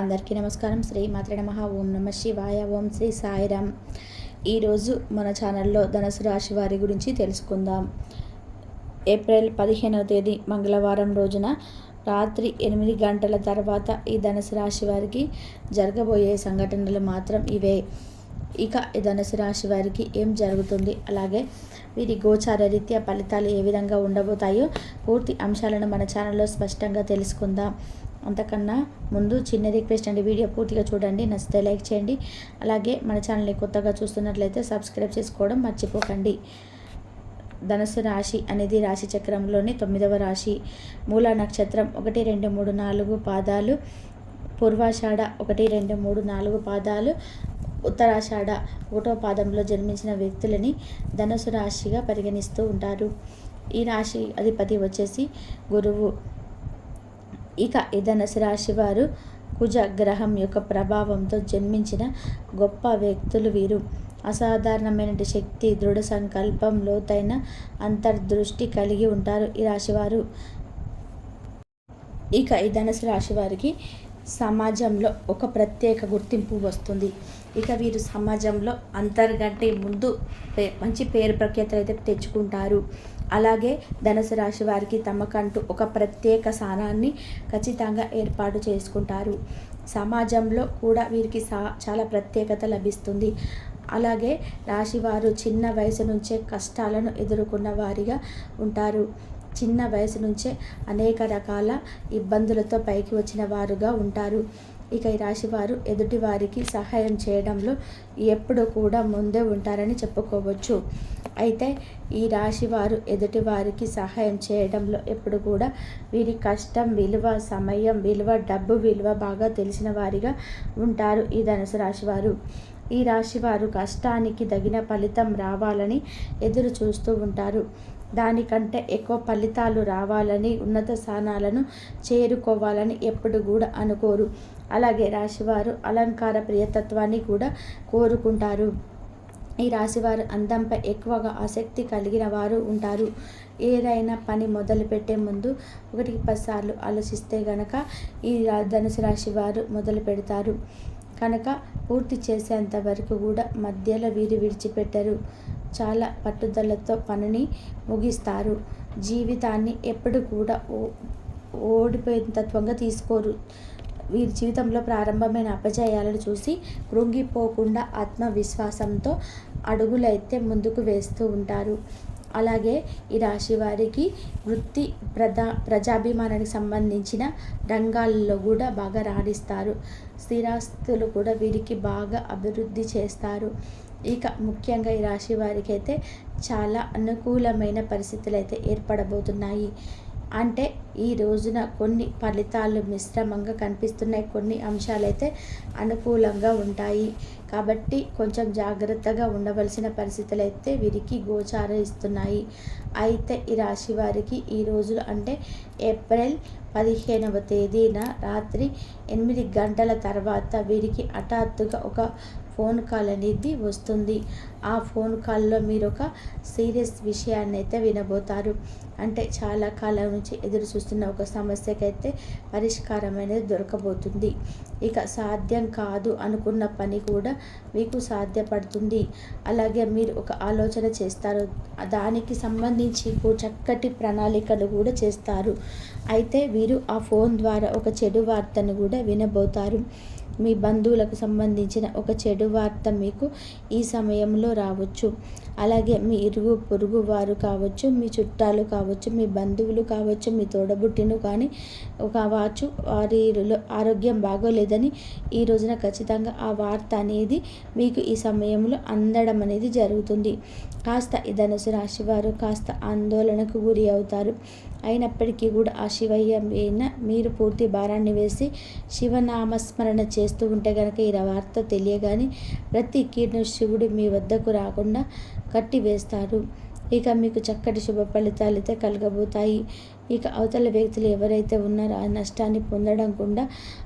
అందరికీ నమస్కారం. శ్రీ మాత్ర నమ. ఓం నమ శివాయ. ఓం శ్రీ సాయిరామ్ ఈరోజు మన ఛానల్లో ధనుసు రాశి వారి గురించి తెలుసుకుందాం. ఏప్రిల్ పదిహేనవ తేదీ మంగళవారం రోజున రాత్రి ఎనిమిది గంటల తర్వాత ఈ ధనుసు రాశి వారికి జరగబోయే సంఘటనలు మాత్రం ఇవే. ఇక ఈ ధనుసు రాశి వారికి ఏం జరుగుతుంది? అలాగే వీరి గోచార రీత్యా ఫలితాలు ఏ విధంగా ఉండబోతాయో పూర్తి అంశాలను మన ఛానల్లో స్పష్టంగా తెలుసుకుందాం. అంతకన్నా ముందు చిన్న రిక్వెస్ట్ అండి. వీడియో పూర్తిగా చూడండి. నచ్చితే లైక్ చేయండి. అలాగే మన ఛానల్ని కొత్తగా చూస్తున్నట్లయితే సబ్స్క్రైబ్ చేసుకోవడం మర్చిపోకండి. ధనుసు రాశి అనేది రాశి చక్రంలోని తొమ్మిదవ రాశి. మూల నక్షత్రం ఒకటి రెండు మూడు నాలుగు పాదాలు. పూర్వాషాఢ ఒకటి రెండు మూడు నాలుగు పాదాలు. ఉత్తరాషాఢ ఒకటో పాదంలో జన్మించిన వ్యక్తులని ధనుసు రాశిగా పరిగణిస్తూ ఉంటారు. ఈ రాశి అధిపతి వచ్చేసి గురువు. ఇక ఈ ధనుసు రాశి వారు కుజ గ్రహం యొక్క ప్రభావంతో జన్మించిన గొప్ప వ్యక్తులు వీరు. అసాధారణమైన శక్తి దృఢ సంకల్పం లోతైన అంతర్దృష్టి కలిగి ఉంటారు ఈ రాశివారు. ఇక ఈ ధనుసు రాశి వారికి సమాజంలో ఒక ప్రత్యేక గుర్తింపు వస్తుంది. ఇక వీరు సమాజంలో అంతర్గంటే ముందు మంచి పేరు ప్రఖ్యాతలు అయితే తెచ్చుకుంటారు. అలాగే ధనుసు రాశి వారికి తమకంటూ ఒక ప్రత్యేక స్థానాన్ని ఖచ్చితంగా ఏర్పాటు చేసుకుంటారు. సమాజంలో కూడా వీరికి సా చాలా ప్రత్యేకత లభిస్తుంది. అలాగే రాశివారు చిన్న వయసు నుంచే కష్టాలను ఎదుర్కొన్న వారిగా ఉంటారు. చిన్న వయసు నుంచే అనేక రకాల ఇబ్బందులతో పైకి వచ్చిన వారుగా ఉంటారు. ఇక ఈ రాశివారు ఎదుటి వారికి సహాయం చేయడంలో ఎప్పుడు కూడా ముందే ఉంటారని చెప్పుకోవచ్చు. అయితే ఈ రాశి వారు ఎదుటి వారికి సహాయం చేయడంలో ఎప్పుడు కూడా వీరి కష్టం విలువ సమయం విలువ డబ్బు విలువ బాగా తెలిసిన వారిగా ఉంటారు ఈ ధనుసు రాశి వారు ఈ రాశి వారు కష్టానికి తగిన ఫలితం రావాలని ఎదురు చూస్తూ ఉంటారు. దానికంటే ఎక్కువ ఫలితాలు రావాలని ఉన్నత స్థానాలను చేరుకోవాలని ఎప్పుడు కూడా అనుకోరు. అలాగే రాశివారు అలంకార ప్రియతత్వాన్ని కూడా కోరుకుంటారు. ఈ రాశివారు అందంపై ఎక్కువగా ఆసక్తి కలిగిన వారు ఉంటారు. ఏదైనా పని మొదలుపెట్టే ముందు ఒకటికి పదిసార్లు ఆలోచిస్తే గనక ఈ ధనుసు రాశి వారు మొదలు పెడతారు. కనుక పూర్తి చేసేంత వరకు కూడా మధ్యలో వీరు విడిచిపెట్టరు. చాలా పట్టుదలతో పనిని ముగిస్తారు. జీవితాన్ని ఎప్పుడు కూడా ఓ ఓడిపోయిన తత్వంగా తీసుకోరు. వీరి జీవితంలో ప్రారంభమైన అపజయాలను చూసి కృంగిపోకుండా ఆత్మవిశ్వాసంతో అడుగులైతే ముందుకు వేస్తూ ఉంటారు. అలాగే ఈ రాశి వారికి వృత్తి ప్రజా ప్రజాభిమానానికి సంబంధించిన రంగాల్లో కూడా బాగా రాణిస్తారు. స్థిరాస్తులు కూడా వీరికి బాగా అభివృద్ధి చేస్తారు. ఇక ముఖ్యంగా ఈ రాశి వారికి అయితే చాలా అనుకూలమైన పరిస్థితులు అయితే ఏర్పడబోతున్నాయి. అంటే ఈ రోజున కొన్ని ఫలితాలు మిశ్రమంగా కనిపిస్తున్నాయి. కొన్ని అంశాలైతే అనుకూలంగా ఉంటాయి. కాబట్టి కొంచెం జాగ్రత్తగా ఉండవలసిన పరిస్థితులు అయితే వీరికి గోచారిస్తున్నాయి అయితే ఈ రాశి వారికి ఈ రోజులు అంటే ఏప్రిల్ పదిహేనవ తేదీన రాత్రి ఎనిమిది గంటల తర్వాత వీరికి హఠాత్తుగా ఒక ఫోన్ కాల్ అనేది వస్తుంది. ఆ ఫోన్ కాల్లో మీరు ఒక సీరియస్ విషయాన్ని అయితే వినబోతారు. అంటే చాలా కాలం నుంచి ఎదురు చూస్తున్న ఒక సమస్యకైతే పరిష్కారం అనేది దొరకబోతుంది. ఇక సాధ్యం కాదు అనుకున్న పని కూడా మీకు సాధ్యపడుతుంది. అలాగే మీరు ఒక ఆలోచన చేస్తారు. దానికి సంబంధించి చక్కటి ప్రణాళికలు కూడా చేస్తారు. అయితే వీరు ఆ ఫోన్ ద్వారా ఒక చెడు వార్తను కూడా వినబోతారు. మీ బంధువులకు సంబంధించిన ఒక చెడు వార్త మీకు ఈ సమయంలో రావచ్చు. అలాగే మీ ఇరుగు పొరుగు వారు కావచ్చు మీ చుట్టాలు కావచ్చు మీ బంధువులు కావచ్చు మీ తోడబుట్టిను కానీ కావచ్చు వారిలో ఆరోగ్యం బాగోలేదని ఈ రోజున ఖచ్చితంగా ఆ వార్త అనేది మీకు ఈ సమయంలో అందడం అనేది జరుగుతుంది. కాస్త ఈ ధనుసు రాశి వారు కాస్త ఆందోళనకు గురి అవుతారు. అయినప్పటికీ కూడా ఆ శివయ్య మీద మీరు పూర్తి భారాన్ని వేసి శివనామస్మరణ చేస్తూ ఉంటే కనుక ఈ వార్త తెలియగానే ప్రతి కీర్ణ శివుడు మీ వద్దకు రాకుండా కట్టివేస్తారు. ఇక మీకు చక్కటి శుభ ఫలితాలు అయితే కలగబోతాయి. ఇక అవతల వ్యక్తులు ఎవరైతే ఉన్నారో ఆ నష్టాన్ని పొందడం కూడా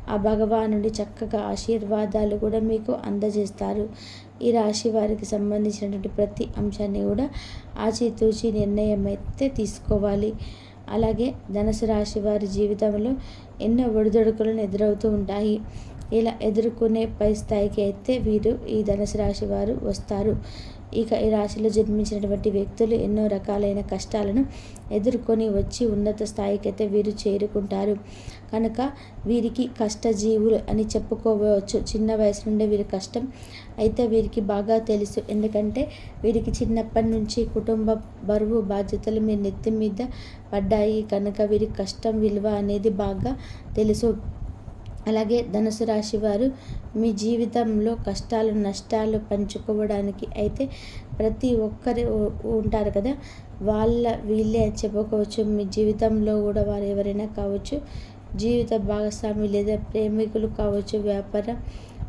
ఆ భగవానుడి చక్కగా ఆశీర్వాదాలు కూడా మీకు అందజేస్తారు. ఈ రాశి వారికి సంబంధించినటువంటి ప్రతి అంశాన్ని కూడా ఆచితూచి నిర్ణయం అయితే తీసుకోవాలి. అలాగే ధనుసు రాశి వారి జీవితంలో ఎన్నో ఒడిదొడుకులను ఎదురవుతూ ఉంటాయి. ఇలా ఎదుర్కొనే పై స్థాయికి అయితే వీరు ఈ ధనుసు రాశి వారు వస్తారు. ఇక ఈ రాశిలో జన్మించినటువంటి వ్యక్తులు ఎన్నో రకాలైన కష్టాలను ఎదుర్కొని వచ్చి ఉన్నత స్థాయికి అయితే వీరు చేరుకుంటారు. కనుక వీరికి కష్టజీవులు అని చెప్పుకోవచ్చు. చిన్న వయసు నుండే వీరి కష్టం అయితే వీరికి బాగా తెలుసు. ఎందుకంటే వీరికి చిన్నప్పటి నుంచి కుటుంబ బరువు బాధ్యతలు మీ నెత్తి మీద పడ్డాయి. కనుక వీరి కష్టం విలువ అనేది బాగా తెలుసు. అలాగే ధనుసు రాశి వారు మీ జీవితంలో కష్టాలు నష్టాలు పంచుకోవడానికి అయితే ప్రతి ఒక్కరు ఉంటారు కదా? వాళ్ళ వీళ్ళే చెప్పుకోవచ్చు. మీ జీవితంలో కూడా వారు ఎవరైనా కావచ్చు జీవిత భాగస్వామి లేదా ప్రేమికులు కావచ్చు వ్యాపార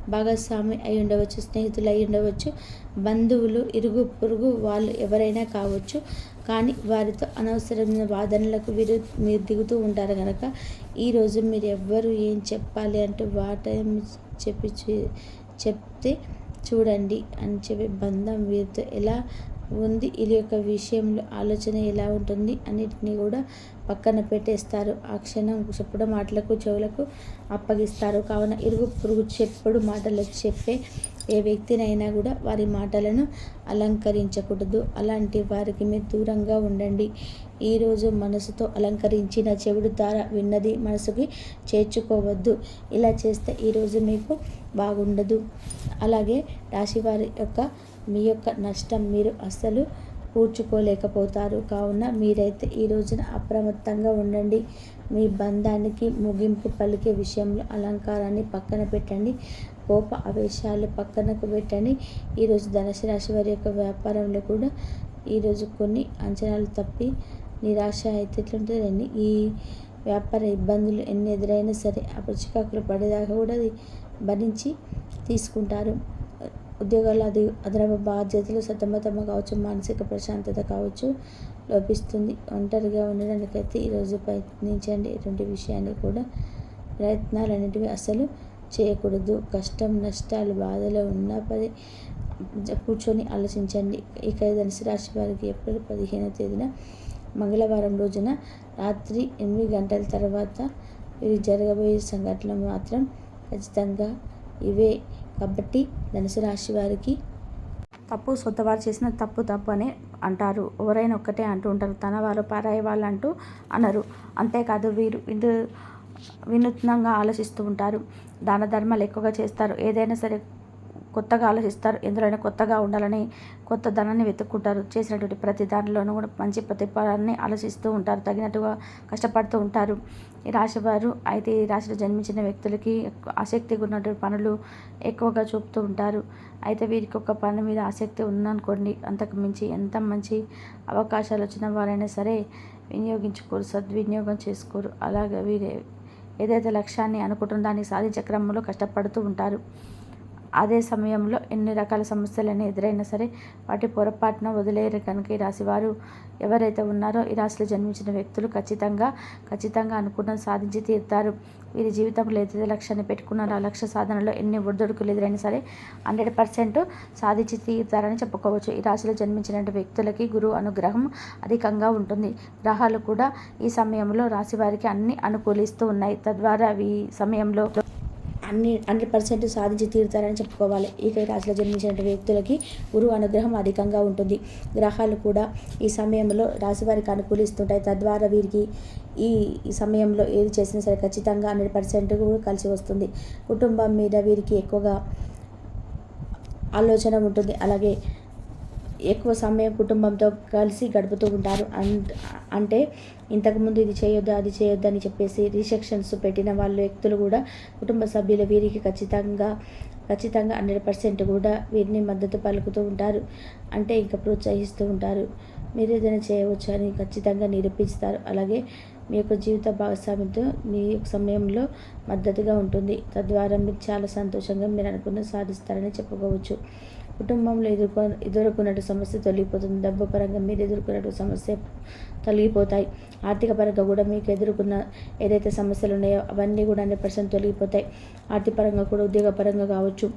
భాగస్వామి అయి ఉండవచ్చు స్నేహితులు అయి ఉండవచ్చు బంధువులు ఇరుగు పొరుగు వాళ్ళు ఎవరైనా కావచ్చు కానీ వారితో అనవసరమైన వాదనలకు వీరు మీరు దిగుతూ ఉంటారు కనుక ఈరోజు మీరు ఎవ్వరు ఏం చెప్పాలి అంటే వాటం చెప్పి చెప్తే చూడండి అని చెప్పి బంధం వీరితో ఎలా ఉంది ఇది యొక్క విషయంలో ఆలోచన ఎలా ఉంటుంది అన్నిటినీ కూడా పక్కన పెట్టేస్తారు. ఆ క్షణం చెప్పుడు మాటలకు చెవులకు అప్పగిస్తారు. కావున ఇరుగు పురుగు చెప్పుడు మాటలు చెప్పే ఏ వ్యక్తినైనా కూడా వారి మాటలను అలంకరించకూడదు. అలాంటి వారికి మీరు దూరంగా ఉండండి. ఈరోజు మనసుతో అలంకరించిన చెవుడు ద్వారా విన్నది మనసుకి చేర్చుకోవద్దు. ఇలా చేస్తే ఈరోజు మీకు బాగుండదు. అలాగే రాశివారి యొక్క మీ యొక్క నష్టం మీరు అస్సలు పూడ్చుకోలేకపోతారు. కావున మీరైతే ఈ రోజున అప్రమత్తంగా ఉండండి. మీ బంధానికి ముగింపు పలికే విషయంలో అలంకారాన్ని పక్కన పెట్టండి. కోప ఆవేశాలు పక్కనకు పెట్టని ఈరోజు ధనుసు రాశి వారి యొక్క వ్యాపారంలో కూడా ఈరోజు కొన్ని అంచనాలు తప్పి నిరాశ అయితే ఎట్లుంటుందండి? ఈ వ్యాపార ఇబ్బందులు ఎన్ని ఎదురైనా సరే ఆ చికాకులు పడేదాకా కూడా అది భరించి తీసుకుంటారు. ఉద్యోగాలు అది అదనపు బాధ్యతలు సతమతమ కావచ్చు మానసిక ప్రశాంతత కావచ్చు లభిస్తుంది ఒంటరిగా ఉండడానికైతే ఈరోజు ప్రయత్నించండి. ఎటువంటి విషయాన్ని కూడా ప్రయత్నాలు అనేటివి అసలు చేయకూడదు. కష్టం నష్టాలు బాధలు ఉన్న పది కూర్చొని ఆలోచించండి. ఇక ధనుసు రాశి వారికి ఏప్రిల్ పదిహేనవ తేదీన మంగళవారం రోజున రాత్రి ఎనిమిది గంటల తర్వాత వీరు జరగబోయే సంఘటనలు మాత్రం ఖచ్చితంగా ఇవే. కాబట్టి ధనుసు రాశి వారికి తప్పు సొంతవారు చేసిన తప్పు తప్పు అని అంటారు. ఎవరైనా ఒక్కటే అంటూ ఉంటారు. తన వారు పరాయి వాళ్ళు అంటూ అనరు. అంతేకాదు వీరు ఇందు వినూత్నంగా ఆలోచిస్తూ ఉంటారు. దాన ధర్మాలు ఎక్కువగా చేస్తారు. ఏదైనా సరే కొత్తగా ఆలోచిస్తారు. ఎందులోనే కొత్తగా ఉండాలని కొత్త ధనాన్ని వెతుక్కుంటారు. చేసినటువంటి ప్రతి దానిలోనూ కూడా మంచి ప్రతిఫలాన్ని ఆలోచిస్తూ ఉంటారు. తగినట్టుగా కష్టపడుతూ ఉంటారు. ఈ రాశి వారు అయితే ఈ రాశిలో జన్మించిన వ్యక్తులకి ఆసక్తిగా ఉన్నటువంటి పనులు ఎక్కువగా చూపుతూ ఉంటారు. అయితే వీరికి ఒక పని మీద ఆసక్తి ఉందనుకోండి అంతకు మించి ఎంత మంచి అవకాశాలు వచ్చిన వారైనా సరే వినియోగించుకోరు సద్వినియోగం చేసుకోరు. అలాగే వీరే ఏదైతే లక్ష్యాన్ని అనుకుంటుందో దాన్ని సాధించే క్రమంలో కష్టపడుతూ ఉంటారు. అదే సమయంలో ఎన్ని రకాల సమస్యలని ఎదురైనా సరే వాటి పొరపాటున వదిలేరు కనుక ఈ రాశివారు ఎవరైతే ఉన్నారో ఈ రాశిలో జన్మించిన వ్యక్తులు ఖచ్చితంగా ఖచ్చితంగా అనుకున్న సాధించి తీరుతారు. వీరి జీవితంలో ఏదైతే లక్ష్యాన్ని పెట్టుకున్నారో ఆ లక్ష్య సాధనలో ఎన్ని ఒడిదొడుకులు ఎదురైనా సరే హండ్రెడ్ పర్సెంట్ సాధించి తీరుతారని చెప్పుకోవచ్చు. ఈ రాశిలో జన్మించిన వ్యక్తులకి గురువు అనుగ్రహం అధికంగా ఉంటుంది. గ్రహాలు కూడా ఈ సమయంలో రాశి వారికి అన్ని అనుకూలిస్తూ ఉన్నాయి. తద్వారా ఈ సమయంలో అన్ని హండ్రెడ్ పర్సెంట్ సాధించి తీరుతారని చెప్పుకోవాలి. ఈ రాశిలో జన్మించిన వ్యక్తులకి గురువు అనుగ్రహం అధికంగా ఉంటుంది. గ్రహాలు కూడా ఈ సమయంలో రాశి వారికి అనుకూలిస్తుంటాయి. తద్వారా వీరికి ఈ ఈ సమయంలో ఏది చేసినా సరే ఖచ్చితంగా హండ్రెడ్ పర్సెంట్ కూడా కలిసి వస్తుంది. కుటుంబం మీద వీరికి ఎక్కువగా ఆలోచన ఉంటుంది. అలాగే ఎక్కువ సమయం కుటుంబంతో కలిసి గడుపుతూ ఉంటారు. అంటే ఇంతకుముందు ఇది చేయొద్దు అది చేయొద్దు అని చెప్పేసి రిస్ట్రిక్షన్స్ పెట్టిన వాళ్ళు వ్యక్తులు కూడా కుటుంబ సభ్యులు వీరికి ఖచ్చితంగా ఖచ్చితంగా హండ్రెడ్ పర్సెంట్ కూడా వీరిని మద్దతు పలుకుతూ ఉంటారు. అంటే ఇంకా ప్రోత్సహిస్తూ ఉంటారు. మీరు ఏదైనా చేయవచ్చు అని ఖచ్చితంగా నిరూపిస్తారు. అలాగే మీ యొక్క జీవిత భాగస్వామితో మీ సమయంలో మద్దతుగా ఉంటుంది. తద్వారా మీరు చాలా సంతోషంగా మీరు అనుకున్న సాధిస్తారని చెప్పుకోవచ్చు. కుటుంబంలో ఎదుర్కొ ఎదుర్కొన్నట్టు సమస్య తొలగిపోతుంది. డబ్బు పరంగా మీరు ఎదుర్కొన్నట్టు సమస్య తొలగిపోతాయి. ఆర్థిక పరంగా కూడా మీకు ఎదుర్కొన్న ఏదైతే సమస్యలు ఉన్నాయో అవన్నీ కూడా హండ్రెడ్ పర్సెంట్ తొలగిపోతాయి. ఆర్థిక పరంగా కూడా ఉద్యోగ పరంగా కావచ్చు.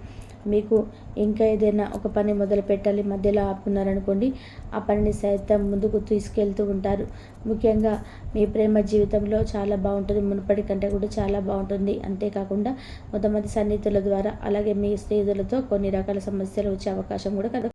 మీకు ఇంకా ఏదైనా ఒక పని మొదలు పెట్టాలి మధ్యలో ఆపుకున్నారనుకోండి ఆ పనిని సైతం ముందుకు తీసుకెళ్తూ ఉంటారు. ముఖ్యంగా మీ ప్రేమ జీవితంలో చాలా బాగుంటుంది మునుపటి కంటే కూడా చాలా బాగుంటుంది. అంతేకాకుండా కొంతమంది సన్నిహితుల ద్వారా అలాగే మీ స్నేహితులతో కొన్ని రకాల సమస్యలు వచ్చే అవకాశం కూడా